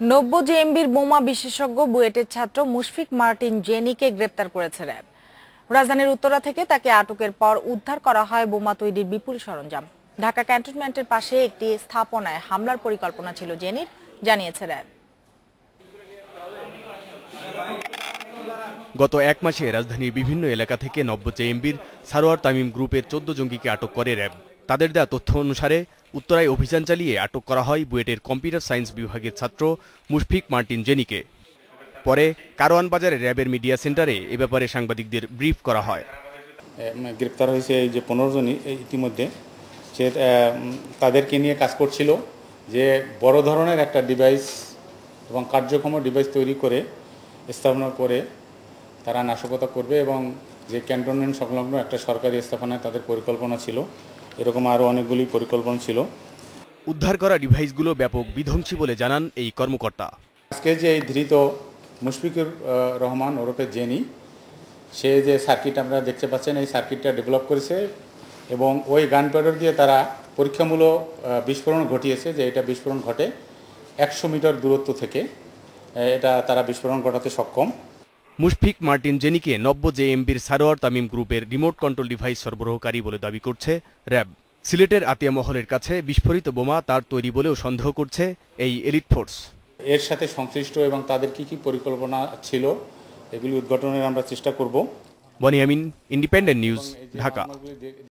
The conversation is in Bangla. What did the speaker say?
নব্য জেএমবির বোমা বিশেষজ্ঞ বুয়েটের ছাত্র মুশফিক মার্টিন জেনিকে গ্রেপ্তার করেছে র্যাব। রাজধানীর উত্তরা থেকে তাকে আটকের পর উদ্ধার করা হয় বোমা তৈরির বিপুল সরঞ্জাম। ঢাকা ক্যান্টনমেন্টের পাশে একটি স্থাপনায় হামলার পরিকল্পনা ছিল জেনির, জানিয়েছে র্যাব। গত এক মাসে রাজধানীর বিভিন্ন এলাকা থেকে নব্য জেএমবির সারোয়ার তামিম গ্রুপের চোদ্দ জঙ্গিকে আটক করে র্যাব। তাদের দেওয়া তথ্য অনুসারে, উত্তরায় অভিযান চালিয়ে আটক করা হয় বুয়েটের কম্পিউটার সায়েন্স বিভাগের ছাত্র মুশফিক মার্টিন জেনিকে। পরে কারওয়ান বাজারে র্যাবের মিডিয়া সেন্টারে এ ব্যাপারে সাংবাদিকদের ব্রিফ করা হয়। গ্রেপ্তার হয়েছে এই যে পনেরো জনই ইতিমধ্যে। সে তাদেরকে নিয়ে কাজ করছিল যে বড় ধরনের একটা ডিভাইস এবং কার্যক্ষম ডিভাইস তৈরি করে স্থাপনা করে তারা নাশকতা করবে এবং যে ক্যান্টনমেন্ট সংলগ্ন একটা সরকারি স্থাপনায় তাদের পরিকল্পনা ছিল এরকম আরও অনেকগুলি পরিকল্পনা ছিল। উদ্ধার করা ডিভাইসগুলো ব্যাপক বিধ্বংসী বলে জানান এই কর্মকর্তা। আজকে যে এই ধৃত মুশফিকুর রহমান ওরফে জেনি সে যে সার্কিট আমরা দেখতে পাচ্ছেন এই সার্কিটটা ডেভেলপ করেছে এবং ওই গান পাউডার দিয়ে তারা পরীক্ষামূলক বিস্ফোরণ ঘটিয়েছে যে এটা বিস্ফোরণ ঘটে একশো মিটার দূরত্ব থেকে। এটা তারা বিস্ফোরণ ঘটাতে সক্ষম। মুশফিক মার্টিন জেনিকে নব্য জেএমবির সারোয়ার তামিম গ্রুপের রিমোট কন্ট্রোল ডিভাইস সরবরাহকারী বলে দাবি করছে র্যাব। সিলেটের আতিয়া মহলের কাছে বিস্ফোরিত বোমা তার তৈরি বলেও সন্দেহ করছে এই এলিট ফোর্স। এর সাথে সংশ্লিষ্ট এবং তাদের কি কি পরিকল্পনা ছিল এগুলি উদ্ঘাটনের আমরা চেষ্টা করব। Baniamin Independent News Dhaka.